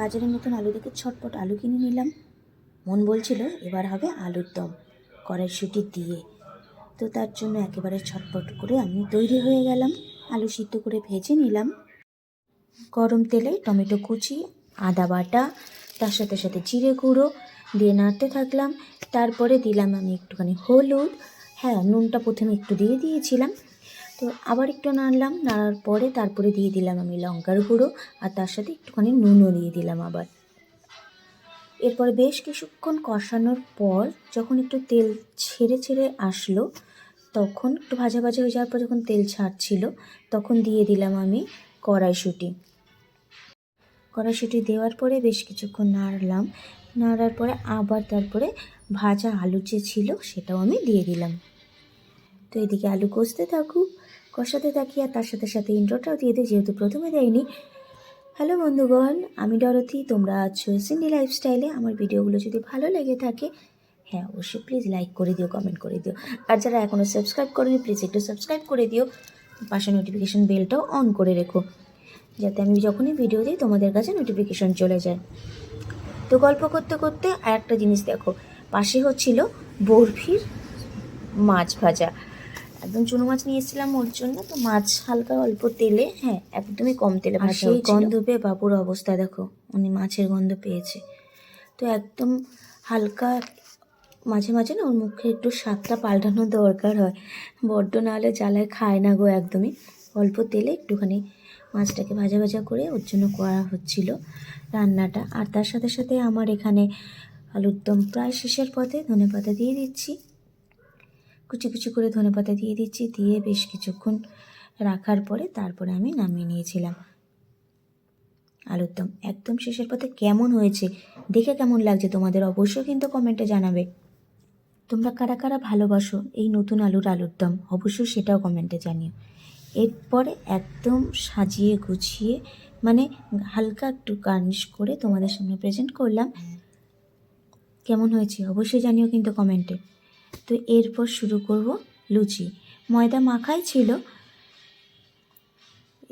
বাজারের মতন আলু দেখে ছটপট আলু কিনে নিলাম। মন বলছিল এবার হবে আলুর দম, কড়াইশুঁটি দিয়ে। তো তার জন্য একেবারে ছটপট করে আমি তৈরি হয়ে গেলাম। আলু সিদ্ধ করে ভেজে নিলাম। গরম তেলে টমেটো কুচি, আদা বাটা, তার সাথে সাথে জিরে গুঁড়ো দিয়ে নাড়তে থাকলাম। তারপরে দিলাম আমি একটুখানি হলুদ। হ্যাঁ নুনটা প্রথমে একটু দিয়ে দিয়েছিলাম। তো আবার একটু নাড়লাম নাড়ার পরে তারপরে দিয়ে দিলাম আমি লঙ্কার গুঁড়ো আর তার সাথে একটুখানি নুনও দিয়ে দিলাম আবার। এরপরে বেশ কিছুক্ষণ কষানোর পর যখন একটু তেল ছেড়ে ছেড়ে আসলো, তখন একটু ভাজা ভাজা হয়ে যাওয়ার পর যখন তেল ছাড়ছিল, তখন দিয়ে দিলাম আমি কড়াইশুঁটি। কড়াইশুঁটি দেওয়ার পরে বেশ কিছুক্ষণ নাড়লাম, নাড়ার পরে আবার তারপরে ভাজা আলু যে ছিল সেটাও আমি দিয়ে দিলাম। তো এদিকে আলু কষতে থাকুক। কষাতে থাকি আর তার সাথে সাথে ইন্ট্রোটাও দিয়ে দিই, যেহেতু প্রথমে দেয়নি। হ্যালো বন্ধুগণ, আমি ডরথি, তোমরা আছো সিন্ডি লাইফস্টাইলে। আমার ভিডিওগুলো যদি ভালো লেগে থাকে হ্যাঁ অবশ্যই প্লিজ লাইক করে দিও কমেন্ট করে দিও। আর যারা এখনও সাবস্ক্রাইব করেনি প্লিজ একটু সাবস্ক্রাইব করে দিও। পাশে নোটিফিকেশান বেলটাও অন করে রেখো, যাতে আমি যখনই ভিডিও দিই, তোমাদের কাছে নোটিফিকেশান চলে যায়। তো গল্প করতে করতে আর একটা জিনিস দেখো, পাশে হচ্ছিল বরফির মাছ ভাজা। একদম চুনো মাছ নিয়ে এসেছিলাম ওর জন্য তো মাছ হালকা অল্প তেলে হ্যাঁ একদমই কম তেলে সেই গন্ধ পেয়ে বাবুর অবস্থা দেখো উনি মাছের গন্ধ পেয়েছে। তো একদম হালকা মাঝে মাঝে না ওর মুখে একটু স্বাদটা পাল্টানোর দরকার হয়। বড্ড নাহলে জ্বালায় খায় না গো একদমই। অল্প তেলে একটুখানি মাছটাকে ভাজা ভাজা করে ওর জন্য করা হচ্ছিল রান্নাটা। আর তার সাথে সাথে আমার এখানে আলুর দম প্রায় শেষের পথে ধনে পাতা দিয়ে দিচ্ছি। কুচি কুচি করে ধনে পাতা দিয়ে দিচ্ছি, দিয়ে বেশ কিছুক্ষণ রাখার পরে তারপরে আমি নামিয়ে নিয়েছিলাম। আলুর দম একদম শেষের পথে কেমন হয়েছে? দেখে কেমন লাগছে তোমাদের? অবশ্যই কিন্তু কমেন্টে জানাবে। তোমরা কারা কারা ভালোবাসো এই নতুন আলুর আলুর দম অবশ্যই সেটাও কমেন্টে জানিও। এরপরে একদম সাজিয়ে গুছিয়ে মানে হালকা একটু গার্নিশ করে তোমাদের সামনে প্রেজেন্ট করলাম। কেমন হয়েছে? অবশ্যই জানিও কিন্তু কমেন্টে। তো এরপর শুরু করব লুচি। ময়দা মাখাই ছিল।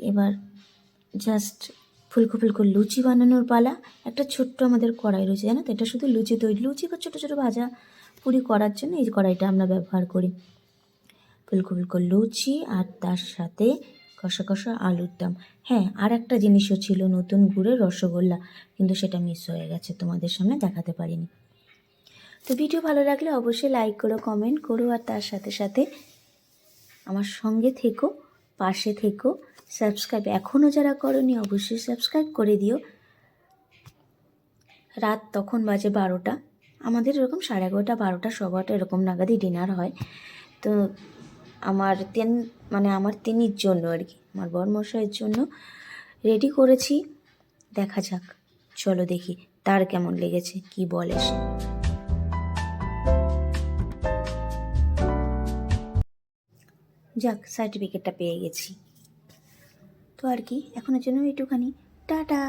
এবার জাস্ট ফুলকো ফুলকো লুচি বানানোর পালা। একটা ছোট্ট আমাদের কড়াই রয়েছে, জানো তো? এটা শুধু লুচি তৈরি। লুচি বা ছোটো ছোটো ভাজা পুরি করার জন্য এই কড়াইটা আমরা ব্যবহার করি। ফুলকো ফুলকো লুচি আর তার সাথে কষা কষা আলুর দম। হ্যাঁ আর একটা জিনিসও ছিল নতুন গুড়ের রসগোল্লা, কিন্তু সেটা মিস হয়ে গেছে। তোমাদের সামনে দেখাতে পারিনি। তো ভিডিও ভালো লাগলে অবশ্যই লাইক করো, কমেন্ট করো আর তার সাথে সাথে আমার সঙ্গে থেকো, পাশে থেকো, সাবস্ক্রাইব এখনও যারা করনি অবশ্যই সাবস্ক্রাইব করে দিও। রাত তখন বাজে বারোটা। আমাদের এরকম সাড়ে এগারোটা, বারোটা সবাটা এরকম নাগাদই ডিনার হয়। তো আমার তেন মানে আমার তিনির জন্য আর কি, আমার বরমশাইয়ের জন্য রেডি করেছি। দেখা যাক, চলো দেখি, তার কেমন লেগেছে, কি বলে সে। যাক সার্টিফিকেটটা পেয়ে গেছি। তো আর কি এখনের জন্য এটুখানি টাটা!